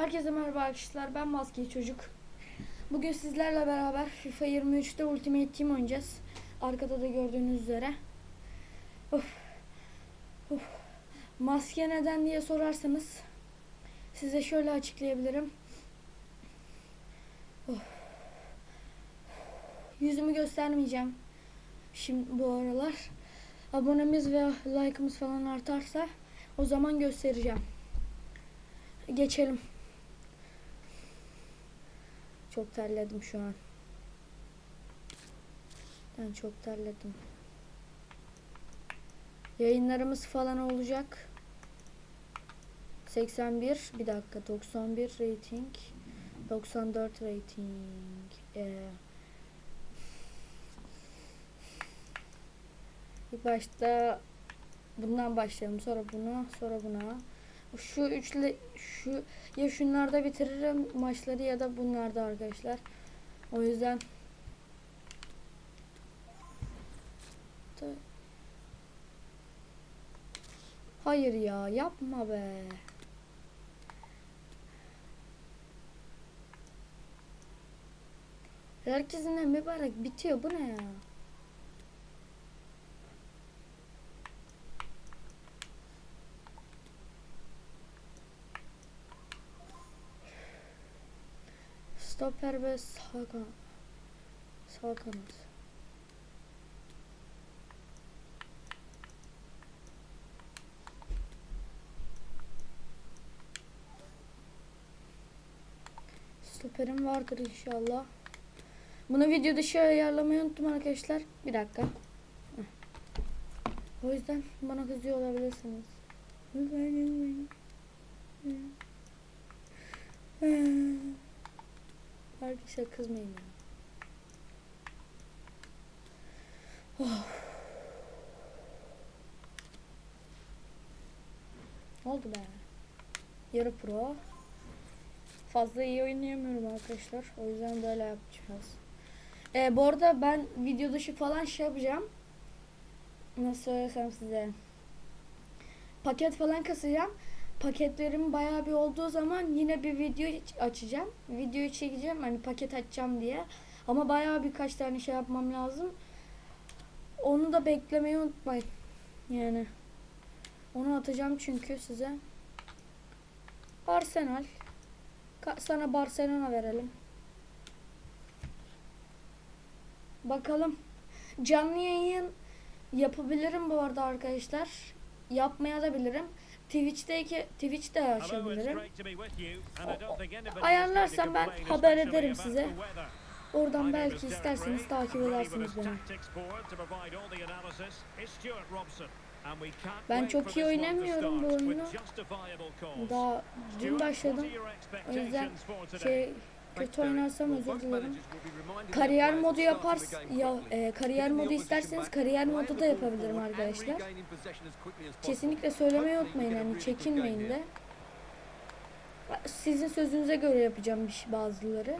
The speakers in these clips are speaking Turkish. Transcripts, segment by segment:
Herkese merhaba arkadaşlar. Ben Maskeli Çocuk. Bugün sizlerle beraber FIFA 23'te Ultimate Team oynayacağız. Arkada da gördüğünüz üzere. Of. Of. Maske neden diye sorarsanız size şöyle açıklayabilirim. Of. Yüzümü göstermeyeceğim. Şimdi bu aralar abonemiz ve like'ımız falan artarsa o zaman göstereceğim. Geçelim. Çok terledim şu an. Ben çok terledim. Yayınlarımız falan olacak. 81 bir dakika 91 rating 94 rating ee, ilk başta bundan başlayalım sonra buna sonra buna şu üçle şu ya şunlarda bitiririm maçları ya da bunlarda arkadaşlar. O yüzden Hayır ya yapma be. Herkesin mübarek bitiyor bu ne ya? Stoper ve sağ kanat. Stoperim vardır inşallah. Bunu video dışı ayarlamayı unuttum arkadaşlar. Bir dakika. O yüzden bana kızıyor olabilirsiniz. Arkadaşlar kızmayın ya. Oh. Ne oldu be? Yarı pro. Fazla iyi oynayamıyorum arkadaşlar. O yüzden böyle yapacağız. Ee, bu arada ben video dışı falan şey yapacağım. Nasıl söylesem size. Paket falan kasacağım. Paketlerim bayağı bir olduğu zaman yine bir video açacağım. Videoyu çekeceğim hani paket açacağım diye. Ama bayağı birkaç tane şey yapmam lazım. Onu da beklemeyi unutmayın. Yani. Onu atacağım çünkü size. Arsenal. Ka- sana Barcelona verelim. Bakalım. Canlı yayın yapabilirim bu arada arkadaşlar. Yapmaya da bilirim. Twitch'teki Twitch'te açabilirim. Ayarlarsam ben haber ederim size. Oradan belki isterseniz takip edersiniz beni. Ben çok iyi oynamıyorum bu oyunu. Daha dün başladım. O yüzden şey kötü oynarsam özür dilerim. Kariyer modu yapars ya e, kariyer modu isterseniz kariyer modu da yapabilirim arkadaşlar. Kesinlikle söylemeyi unutmayın yani çekinmeyin de. Sizin sözünüze göre yapacağım bir şey bazıları.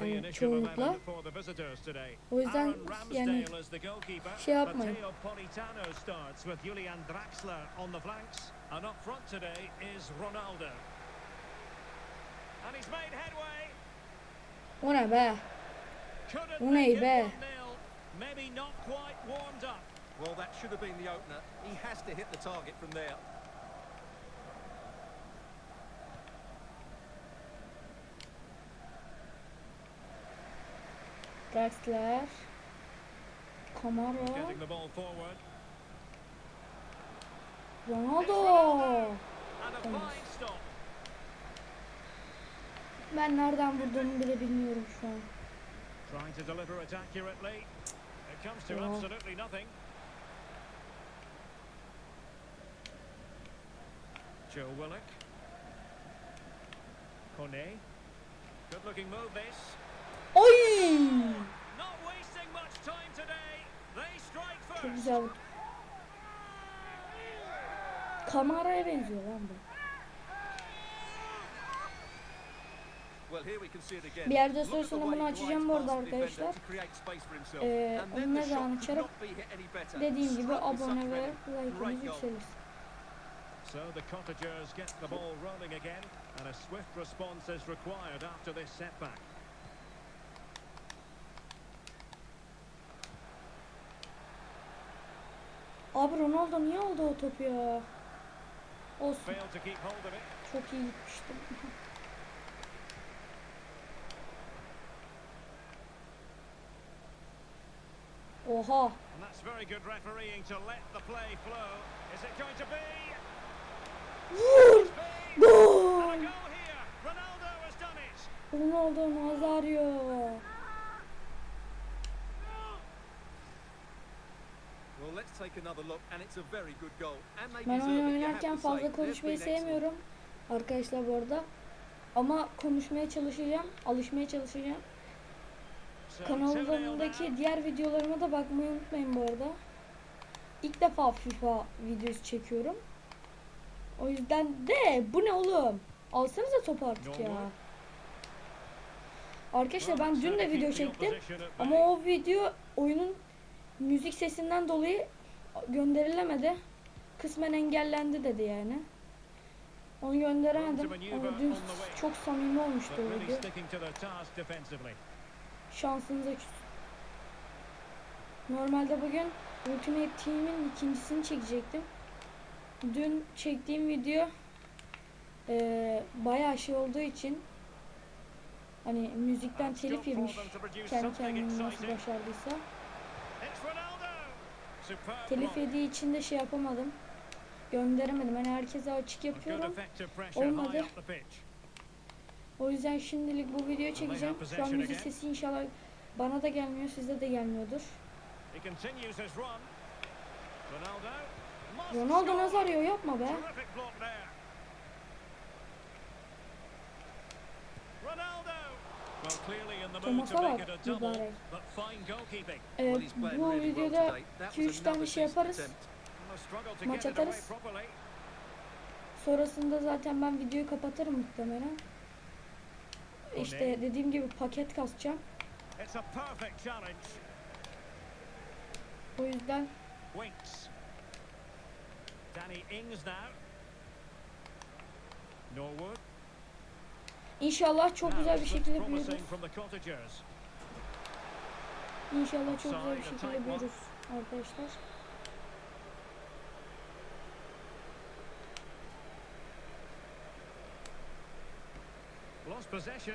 Yani çoğunlukla. O yüzden yani şey yapmayın. O ne be? Bu ne be? Well, that should have been the opener. He has to hit the target from there. Draxler. Kamara. Getting the ball forward. Ronaldo. And a fine stop. Ben nereden vurduğumu bile bilmiyorum şu an. Trying to deliver it accurately. It comes to absolutely nothing. Joe Willock. Kone. Good looking move this. Oy! Not wasting much time today. They strike Çok first. güzel. Kamara'ya benziyor lan bu. Well, here we can see it again. Bir yerde the sonra bunu açacağım bu arada arkadaşlar. Ee, onu ne zaman açarım? Dediğim gibi abone ve like'ınız yükselir. So the cottagers get the ball rolling again, and a swift response is required after this setback. Abi Ronaldo niye aldı o topu ya? Olsun. Çok iyi gitmiştim. Oha. And that's very good refereeing to let the play flow. Is it going to be? Vur! It's been! Gol! And a goal here. Ronaldo has done it. Ronaldo Nazario. Well, let's take another look, and it's a very good goal. And they Ben oyun oynarken fazla konuşmayı sevmiyorum. Arkadaşlar bu arada. Ama konuşmaya çalışacağım. Alışmaya çalışacağım. So 2-0 now. Kanalımdaki diğer videolarıma da bakmayı unutmayın bu arada. İlk defa FIFA videosu çekiyorum. O yüzden de bu ne oğlum? Alsanıza topu artık ya. Arkadaşlar ben dün de video çektim. Ama o video oyunun müzik sesinden dolayı gönderilemedi. Kısmen engellendi dedi yani. Onu gönderemedim. Ama dün çok samimi olmuştu o video. Şansınıza küs. Normalde bugün Ultimate Team'in ikincisini çekecektim. Dün çektiğim video eee bayağı şey olduğu için hani müzikten telif yemiş. Kendi kendine nasıl başardıysa. Telif yediği için de şey yapamadım. Gönderemedim. Hani herkese açık yapıyorum. Olmadı. O yüzden şimdilik bu videoyu çekeceğim. Şu an müzik sesi inşallah bana da gelmiyor, size de gelmiyordur. Ronaldo. Nazario yapma be. Thomas'a bak, mübarek. Ee, bu videoda today. That was 2-3 tane şey yaparız. Maç atarız. Sonrasında zaten ben videoyu kapatırım muhtemelen. İşte dediğim gibi paket kasacağım. O yüzden Winks. Danny Ings now. Norwood. inşallah çok güzel bir şekilde büyürüz. İnşallah çok güzel bir şekilde büyürüz arkadaşlar. Lost possession.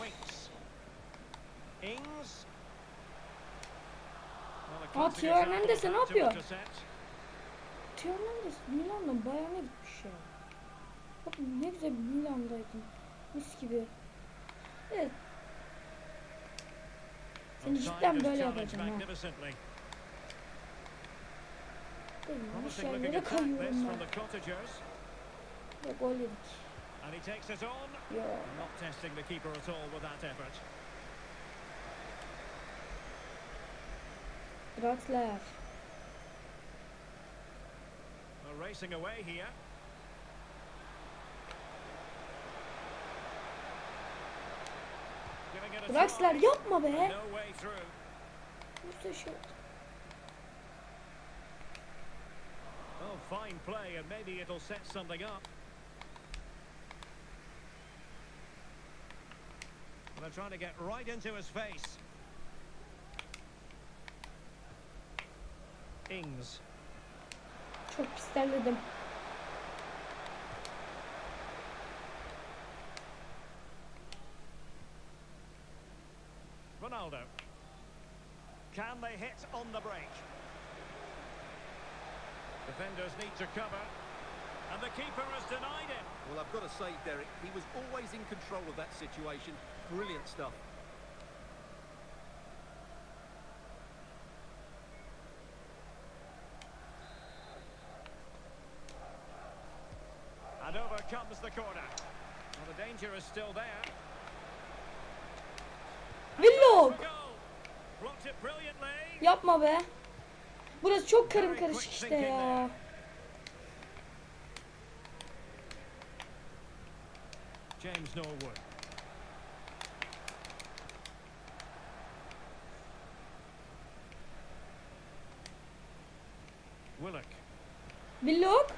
Winks. Ings. Well, a Aa, classic Theo example Hernandez of ne yapıyor? Theo Hernandez Milan'dan Bayern'e gitmiş ya. Bak ne güzel Milan'daydın. Mis gibi. Evet. Yani cidden böyle yapacağım ha. Benim şeylere kayıyorum ben. Ve gol yedik. Yo. Draxler. Racing away here. Draxler yapma be. No way through. Muhteşem. Oh, fine play, and maybe it'll set something up. They're trying to get right into his face. Ings. Çok pis terledim. Ronaldo. Can they hit on the break? Defenders need to cover. And the keeper has denied it. Well, I've got to say, Derek, he was always in control of that situation. Brilliant stuff. And over comes the corner. Well, the danger is still there. Villog. Yapma be. Burası çok karım karışık işte ya. James Norwood. Willock. Willock.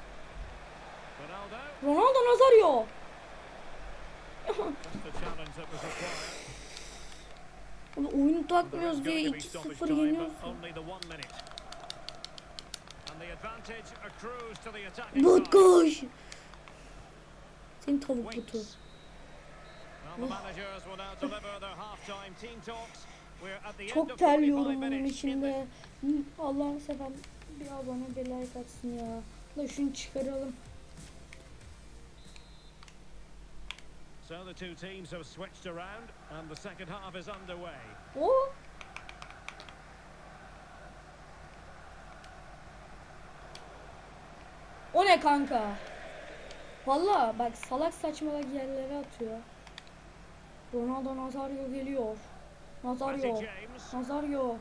Now deliver their half-time team talks. We're at the end Çok of 45 terliyorum içinde. Hı, Allah'ını seven bir abone bir like atsın ya. Da şunu çıkaralım. So the two teams have switched around and the second half is underway. O. O ne kanka? Valla bak salak saçmalak yerlere atıyor. Ronaldo Nazario geliyor. Nazario. Nazario.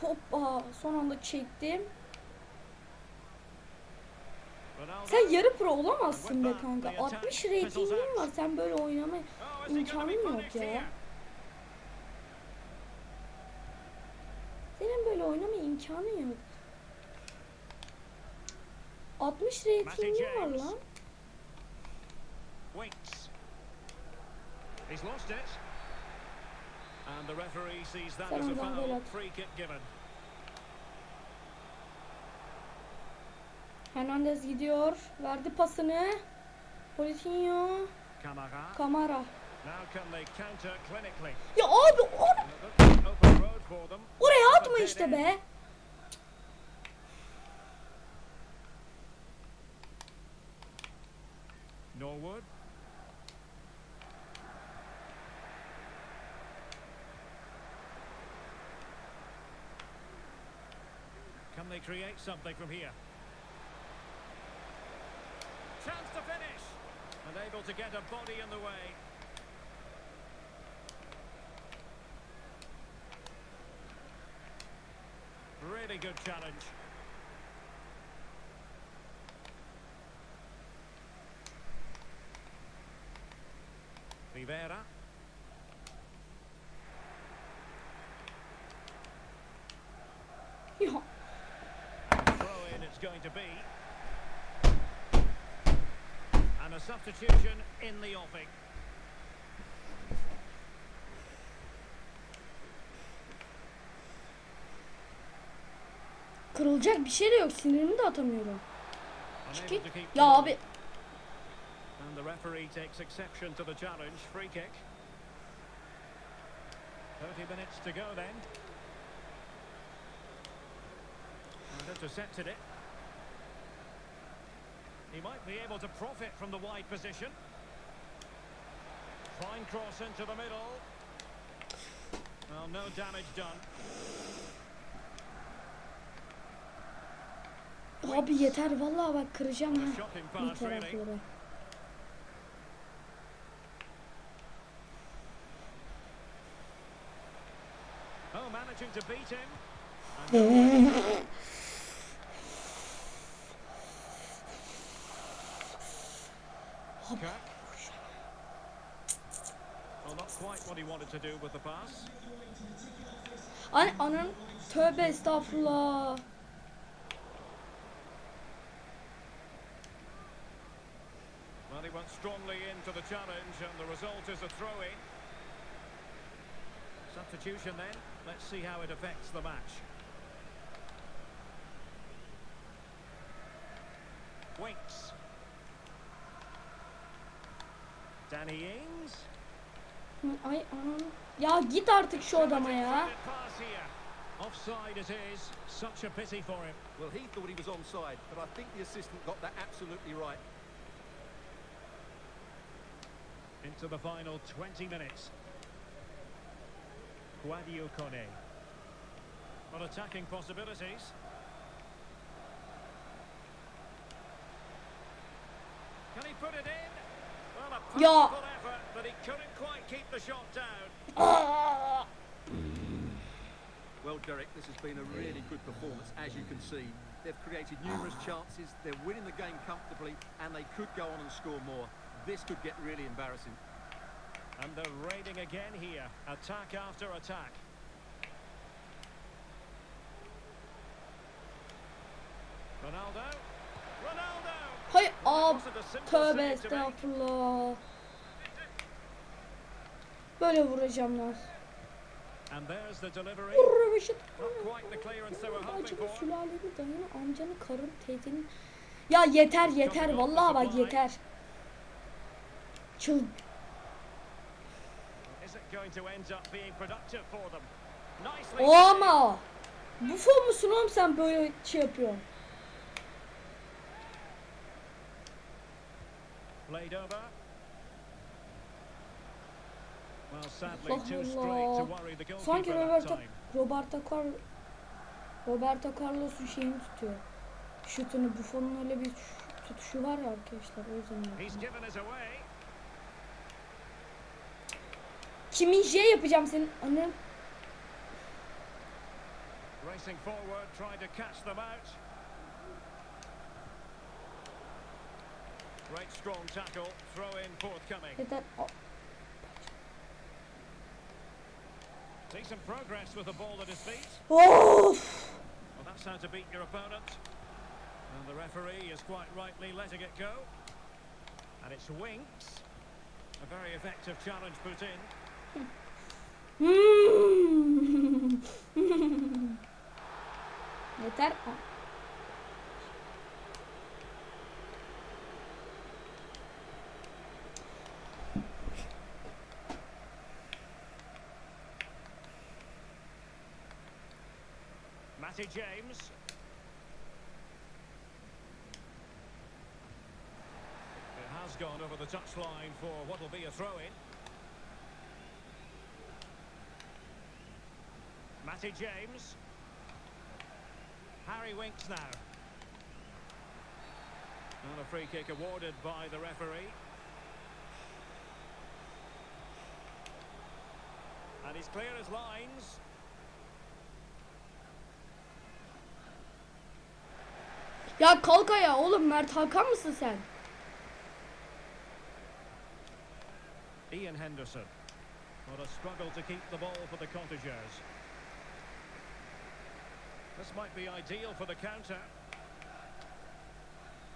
Hoppa son anda çektim. Ronaldo. Sen yarı pro olamazsın be kanka. 60 ratingin var. Sen böyle oynama imkanın yok ya. Senin böyle oynama imkanın yok. 60 ratingin var lan. He's lost it. And the referee sees that Sen as a oradan gol foul. at. Free kick given. Hernandez gidiyor. Verdi pasını. Politinho. Kamara. Ya abi or oraya atma işte be. Norwood. Can they create something from here? Chance to finish! And able to get a body in the way. Really good challenge. Rivera. Substitution in the offing. kırılacak bir şey de yok. Sinirimi de atamıyorum. Unable Git. Ya abi And the referee takes exception to the challenge. Free kick. 30 minutes to go then. And intercepted it. He might be able to profit from the wide position. Fine cross into the middle. Well, no damage done. abi yeter vallahi bak kıracağım ha. Bir tarafları. Oh, managing to beat him. to do with the pass. An tövbe estağfurullah. Well, he went strongly into the challenge, and the result is a throw-in. Substitution then. Let's see how it affects the match. Winks. Danny Ings. Ay anam. Ya git artık şu odama ya. Offside it is. Such a pity for him. Well, he thought he was onside, but I think the assistant got that absolutely right. Into the final 20 minutes. Guadio Kone. Well, attacking possibilities. Can he put it in? Well, a Ya. Powerful but he couldn't quite keep the shot down. Well, Derek, this has been a really good performance, as you can see. They've created numerous chances, they're winning the game comfortably, and they could go on and score more. This could get really embarrassing. And they're raiding again here. Attack after attack. Ronaldo. Ronaldo. Hay Well, ab it wasn't a simple tövbe save to make. estağfurullah. Böyle vuracağım lan. And there's the delivery. Vur Reşit. Acaba for. sülaleni, dayını, amcanı, karın, teyzeni. Ya yeter yeter vallahi bak yeter. Çıl o ama. Bu fon musun oğlum sen böyle şey yapıyorsun? Played over. Sadly, Allah Allah. Sanki Roberto. Roberto Car Roberto Carlos'un şeyini tutuyor. Şutunu Buffon'un öyle bir tutuşu var ya arkadaşlar o yüzden. Kimin şey yapacağım senin annem. Racing forward, trying to catch them out. Great strong tackle. Throw in forthcoming. Decent progress with the ball at his feet. Well, that's how to beat your opponent. And the referee is quite rightly letting it go. And it's Winks. A very effective challenge put in. Matty James. It has gone over the touchline for what will be a throw-in. Matty James. Harry Winks now. And a free kick awarded by the referee. And he's clear as lines. Ya kalk ayağa oğlum Mert Hakan mısın sen? Ian Henderson. What a struggle to keep the ball for the cottagers. This might be ideal for the counter.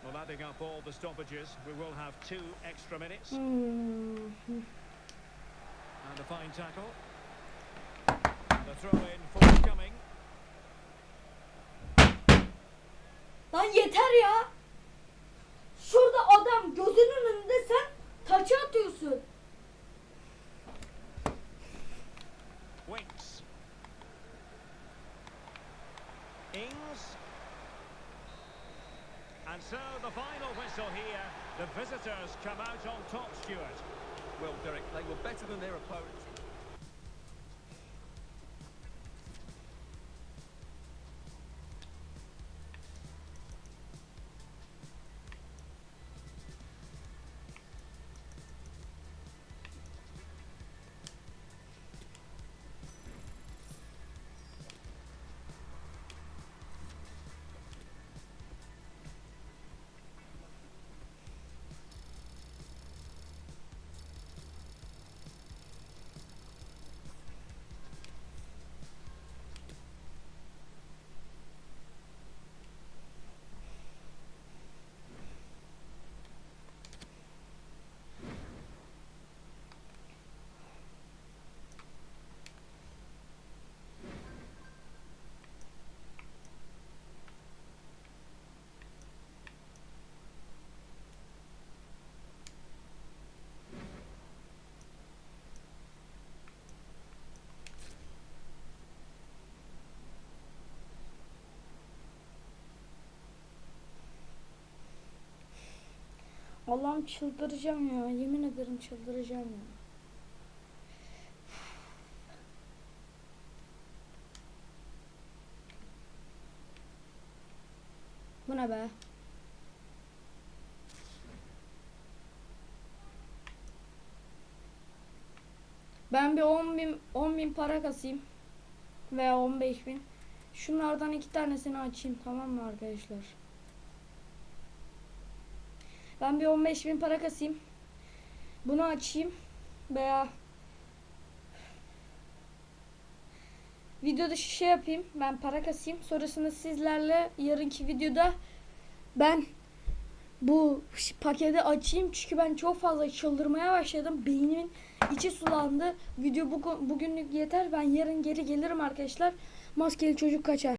Well, adding up all the stoppages, we will have two extra minutes. Hmm. And a fine tackle. The throw in forthcoming. Lan yeter ya. Şurada adam gözünün önünde sen taça atıyorsun. Winks. Ings. And so the final whistle here. The visitors come out on top, Stuart. Well, Derek, they were better than their opponents. Allah'ım çıldıracağım ya. Yemin ederim çıldıracağım ya. Bu ne be? Ben bir 10 bin, 10 bin para kasayım. Veya 15 bin. Şunlardan iki tanesini açayım tamam mı arkadaşlar? Ben bir 15 bin para kasayım. Bunu açayım. veya video dışı şey yapayım. Ben para kasayım. Sonrasında sizlerle yarınki videoda ben bu paketi açayım çünkü ben çok fazla çıldırmaya başladım. Beynimin içi sulandı. Video bugün, bugünlük yeter. Ben yarın geri gelirim arkadaşlar. Maskeli çocuk kaçar.